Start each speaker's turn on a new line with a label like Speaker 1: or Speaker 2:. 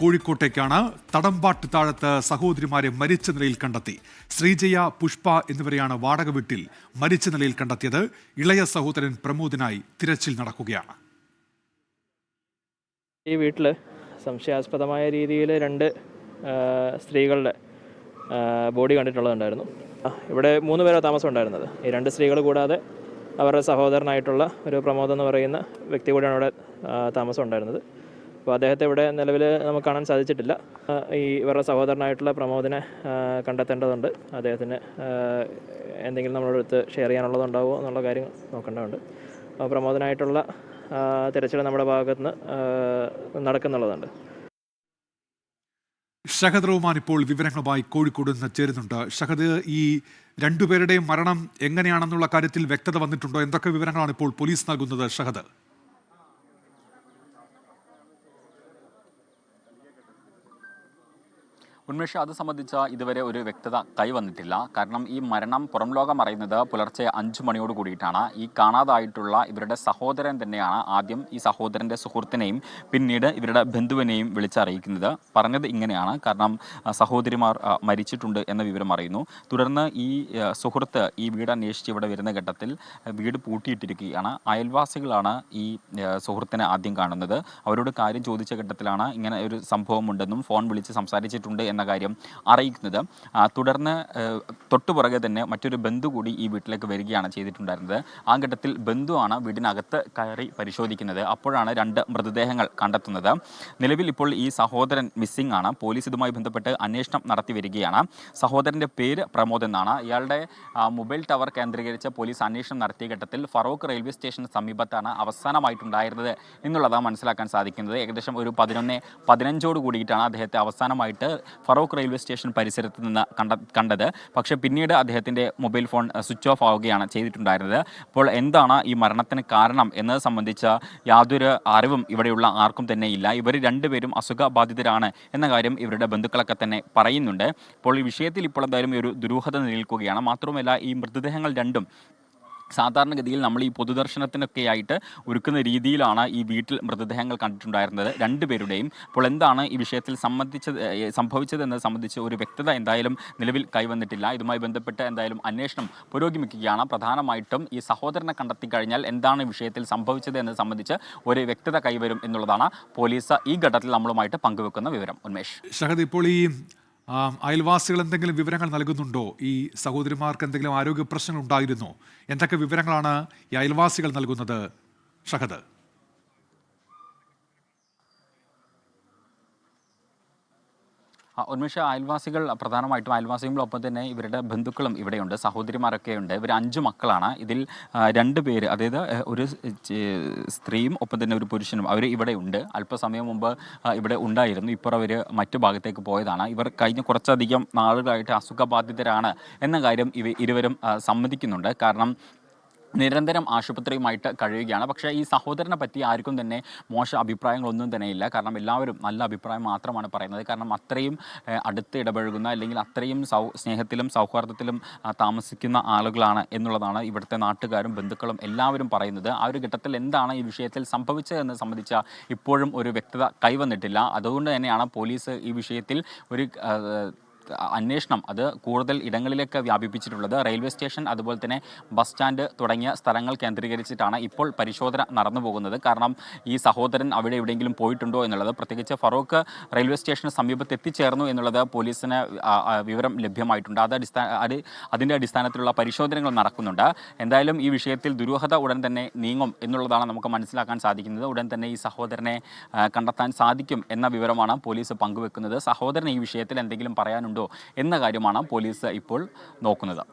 Speaker 1: കോഴിക്കോട്ടേക്കാണ് തടമ്പാട്ട് താഴത്ത് സഹോദരിമാരെ മരിച്ച നിലയിൽ കണ്ടെത്തി. ശ്രീജയ പുഷ്പ എന്നിവരെയാണ് വാടക വീട്ടിൽ മരിച്ച നിലയിൽ കണ്ടെത്തിയത്. ഇളയ സഹോദരൻ പ്രമോദിനായി തിരച്ചിൽ നടക്കുകയാണ്.
Speaker 2: ഈ വീട്ടിൽ സംശയാസ്പദമായ രീതിയിൽ രണ്ട് സ്ത്രീകളുടെ ബോഡി കണ്ടിട്ടുള്ളതുണ്ടായിരുന്നു. ഇവിടെ മൂന്ന് പേരാണ് താമസം ഉണ്ടായിരുന്നത് ഈ രണ്ട് സ്ത്രീകൾ കൂടാതെ അവരുടെ സഹോദരനായിട്ടുള്ള ഒരു പ്രമോദ് എന്ന് പറയുന്ന വ്യക്തി കൂടിയാണ് ഇവിടെ താമസം ഉണ്ടായിരുന്നത് അപ്പോൾ അദ്ദേഹത്തെ ഇവിടെ നിലവിൽ നമുക്ക് കാണാൻ സാധിച്ചിട്ടില്ല. ഈ ഇവരുടെ സഹോദരനായിട്ടുള്ള പ്രമോദിനെ കണ്ടെത്തേണ്ടതുണ്ട്. അദ്ദേഹത്തിന് എന്തെങ്കിലും നമ്മളുടെ അടുത്ത് ഷെയർ ചെയ്യാനുള്ളതുണ്ടാവുമോ എന്നുള്ള കാര്യം നോക്കേണ്ടതുണ്ട്. അപ്പോൾ പ്രമോദനായിട്ടുള്ള തിരച്ചിൽ നമ്മുടെ ഭാഗത്ത് നിന്ന് നടക്കുന്നുള്ളതുണ്ട്.
Speaker 1: ഷഹദ് റഹ്മാൻ ഇപ്പോൾ വിവരങ്ങളുമായി കോഴിക്കോട് നിന്ന് ചേരുന്നുണ്ട്. ഷഹദ് ഈ രണ്ടുപേരുടെയും മരണം എങ്ങനെയാണെന്നുള്ള കാര്യത്തിൽ വ്യക്തത വന്നിട്ടുണ്ടോ? എന്തൊക്കെ വിവരങ്ങളാണ് ഇപ്പോൾ പോലീസ് നൽകുന്നത് ഷഹദ്?
Speaker 3: ഉന്മേഷ് അത് സംബന്ധിച്ച ഇതുവരെ ഒരു വ്യക്തത കൈവന്നിട്ടില്ല. കാരണം ഈ മരണം പുറം ലോകം അറിയുന്നത് പുലർച്ചെ അഞ്ചു മണിയോട് കൂടിയിട്ടാണ്. ഈ കാണാതായിട്ടുള്ള ഇവരുടെ സഹോദരൻ തന്നെയാണ് ആദ്യം ഈ സഹോദരന്റെ സുഹൃത്തിനെയും പിന്നീട് ഇവരുടെ ബന്ധുവിനെയും വിളിച്ചറിയിക്കുന്നത്. പറഞ്ഞത് ഇങ്ങനെയാണ്. കാരണം സഹോദരിമാർ മരിച്ചിട്ടുണ്ട് എന്ന വിവരം അറിയുന്നു. തുടർന്ന് ഈ സുഹൃത്ത് ഈ വീട് അന്വേഷിച്ച് ഇവിടെ വരുന്ന ഘട്ടത്തിൽ വീട് പൂട്ടിയിട്ടിരിക്കുകയാണ്. അയൽവാസികളാണ് ഈ സുഹൃത്തിനെ ആദ്യം കാണുന്നത്. അവരോട് കാര്യം ചോദിച്ച ഘട്ടത്തിലാണ് ഇങ്ങനെ ഒരു സംഭവമുണ്ടെന്നും ഫോൺ വിളിച്ച് സംസാരിച്ചിട്ടുണ്ട് എന്ന കാര്യം അറിയിക്കുന്നത്. തുടർന്ന് തൊട്ടു പുറകെ തന്നെ മറ്റൊരു ബന്ധു കൂടി ഈ വീട്ടിലേക്ക് വരികയാണ് ചെയ്തിട്ടുണ്ടായിരുന്നത്. ആ ഘട്ടത്തിൽ ബന്ധുവാണ് വീടിനകത്ത് കയറി പരിശോധിക്കുന്നത്. അപ്പോഴാണ് രണ്ട് മൃതദേഹങ്ങൾ കണ്ടെത്തുന്നത്. നിലവിൽ ഇപ്പോൾ ഈ സഹോദരൻ മിസ്സിംഗ് ആണ്. പോലീസ് ഇതുമായി ബന്ധപ്പെട്ട് അന്വേഷണം നടത്തി വരികയാണ്. സഹോദരന്റെ പേര് പ്രമോദ് എന്നാണ്. ഇയാളുടെ മൊബൈൽ ടവർ കേന്ദ്രീകരിച്ച് പോലീസ് അന്വേഷണം നടത്തിയ ഘട്ടത്തിൽ ഫറോക്ക് റെയിൽവേ സ്റ്റേഷന് സമീപത്താണ് അവസാനമായിട്ടുണ്ടായിരുന്നത് എന്നുള്ളതാണ് മനസ്സിലാക്കാൻ സാധിക്കുന്നത്. ഏകദേശം ഒരു പതിനൊന്ന് പതിനഞ്ചോട് കൂടിയിട്ടാണ് അദ്ദേഹത്തെ അവസാനമായിട്ട് ഫറോക്ക് റെയിൽവേ സ്റ്റേഷൻ പരിസരത്ത് നിന്ന് കണ്ട കണ്ടത്. പക്ഷേ പിന്നീട് അദ്ദേഹത്തിന്റെ മൊബൈൽ ഫോൺ സ്വിച്ച് ഓഫ് ആവുകയാണ് ചെയ്തിട്ടുണ്ടായിരുന്നത്. അപ്പോൾ എന്താണ് ഈ മരണത്തിന് കാരണം എന്നത് സംബന്ധിച്ച യാതൊരു അറിവും ഇവിടെയുള്ള ആർക്കും തന്നെ ഇല്ല. ഇവർ രണ്ടുപേരും അസുഖബാധിതരാണ് എന്ന കാര്യം ഇവരുടെ ബന്ധുക്കളൊക്കെ തന്നെ പറയുന്നുണ്ട്. അപ്പോൾ ഈ വിഷയത്തിൽ ഇപ്പോൾ എന്തായാലും ഒരു ദുരൂഹത നിലനിൽക്കുകയാണ്. മാത്രമല്ല ഈ മൃതദേഹങ്ങൾ രണ്ടും സാധാരണഗതിയിൽ നമ്മൾ ഈ പൊതുദർശനത്തിനൊക്കെ ആയിട്ട് ഒരുക്കുന്ന രീതിയിലാണ് ഈ വീട്ടിൽ മൃതദേഹങ്ങൾ കണ്ടിട്ടുണ്ടായിരുന്നത്. രണ്ടുപേരുടെയും അപ്പോൾ എന്താണ് ഈ വിഷയത്തിൽ സംബന്ധിച്ചത് സംഭവിച്ചത് സംഭവിച്ചതെന്നത് സംബന്ധിച്ച് ഒരു വ്യക്തത എന്തായാലും നിലവിൽ കൈവന്നിട്ടില്ല. ഇതുമായി ബന്ധപ്പെട്ട് എന്തായാലും അന്വേഷണം പുരോഗമിക്കുകയാണ്. പ്രധാനമായിട്ടും ഈ സഹോദരനെ കണ്ടെത്തി കഴിഞ്ഞാൽ എന്താണ് വിഷയത്തിൽ സംഭവിച്ചത് എന്നത് സംബന്ധിച്ച് ഒരു വ്യക്തത കൈവരും എന്നുള്ളതാണ്. പോലീസ് ഈ ഘട്ടത്തിൽ നമ്മളുമായിട്ട് പങ്കുവെക്കുന്ന വിവരം. ഉന്മേഷ്.
Speaker 1: ഇപ്പോൾ ഈ അയൽവാസികൾ എന്തെങ്കിലും വിവരങ്ങൾ നൽകുന്നുണ്ടോ? ഈ സഹോദരിമാർക്ക് എന്തെങ്കിലും ആരോഗ്യ പ്രശ്നങ്ങൾ ഉണ്ടായിരുന്നോ? എന്തൊക്കെ വിവരങ്ങളാണ് ഈ അയൽവാസികൾ നൽകുന്നത്? ഷഹദ്.
Speaker 3: ഉന്മേഷ അയൽവാസികൾ പ്രധാനമായിട്ടും അയൽവാസികളൊപ്പം തന്നെ ഇവരുടെ ബന്ധുക്കളും ഇവിടെയുണ്ട് സഹോദരിമാരൊക്കെ ഉണ്ട് ഇവർ അഞ്ച് മക്കളാണ്. ഇതിൽ രണ്ട് പേര് അതായത് ഒരു സ്ത്രീയും ഒപ്പം തന്നെ ഒരു പുരുഷനും അവർ ഇവിടെ ഉണ്ട്. അല്പസമയം മുമ്പ് ഇവിടെ ഉണ്ടായിരുന്നു. ഇപ്പോൾ അവർ മറ്റു ഭാഗത്തേക്ക് പോയതാണ്. ഇവർ കഴിഞ്ഞ കുറച്ചധികം നാളുകളായിട്ട് അസുഖബാധിതരാണ് എന്ന കാര്യം ഇവ ഇരുവരും സമ്മതിക്കുന്നുണ്ട്. കാരണം നിരന്തരം ആശുപത്രിയുമായിട്ട് കഴിയുകയാണ്. പക്ഷേ ഈ സഹോദരനെ പറ്റി ആർക്കും തന്നെ മോശ അഭിപ്രായങ്ങളൊന്നും തന്നെ ഇല്ല. കാരണം എല്ലാവരും നല്ല അഭിപ്രായം മാത്രമാണ് പറയുന്നത്. കാരണം അത്രയും അടുത്ത് ഇടപഴകുന്ന അല്ലെങ്കിൽ അത്രയും സൗ സ്നേഹത്തിലും സൗഹാർദ്ദത്തിലും താമസിക്കുന്ന ആളുകളാണ് എന്നുള്ളതാണ് ഇവിടുത്തെ നാട്ടുകാരും ബന്ധുക്കളും എല്ലാവരും പറയുന്നത്. ആ ഒരു ഘട്ടത്തിൽ എന്താണ് ഈ വിഷയത്തിൽ സംഭവിച്ചതെന്ന് സംബന്ധിച്ച ഇപ്പോഴും ഒരു വ്യക്തത കൈവന്നിട്ടില്ല. അതുകൊണ്ട് തന്നെയാണ് പോലീസ് ഈ വിഷയത്തിൽ ഒരു അന്വേഷണം അത് കൂടുതൽ ഇടങ്ങളിലേക്ക് വ്യാപിപ്പിച്ചിട്ടുള്ളത് റെയിൽവേ സ്റ്റേഷൻ അതുപോലെ തന്നെ ബസ് സ്റ്റാൻഡ് തുടങ്ങിയ സ്ഥലങ്ങൾ കേന്ദ്രീകരിച്ചിട്ടാണ് ഇപ്പോൾ പരിശോധന നടന്നു പോകുന്നത്. കാരണം ഈ സഹോദരൻ അവിടെ എവിടെയെങ്കിലും പോയിട്ടുണ്ടോ എന്നുള്ളത് പ്രത്യേകിച്ച് ഫറൂഖ് റെയിൽവേ സ്റ്റേഷന് സമീപത്ത് എത്തിച്ചേർന്നു എന്നുള്ളത് പോലീസിന് വിവരം ലഭ്യമായിട്ടുണ്ട്. അത് അടിസ്ഥാന അത് അതിന്റെ അടിസ്ഥാനത്തിലുള്ള പരിശോധനകൾ നടക്കുന്നുണ്ട്. എന്തായാലും ഈ വിഷയത്തിൽ ദുരൂഹത ഉടൻ തന്നെ നീങ്ങും എന്നുള്ളതാണ് നമുക്ക് മനസ്സിലാക്കാൻ സാധിക്കുന്നത്. ഉടൻ തന്നെ ഈ സഹോദരനെ കണ്ടെത്താൻ സാധിക്കും എന്ന വിവരമാണ് പോലീസ് പങ്കുവെക്കുന്നത്. സഹോദരൻ ഈ വിഷയത്തിൽ എന്തെങ്കിലും പറയാനുണ്ടോ ചെയ്തോ എന്ന കാര്യമാണ് പോലീസ് ഇപ്പോൾ നോക്കുന്നത്.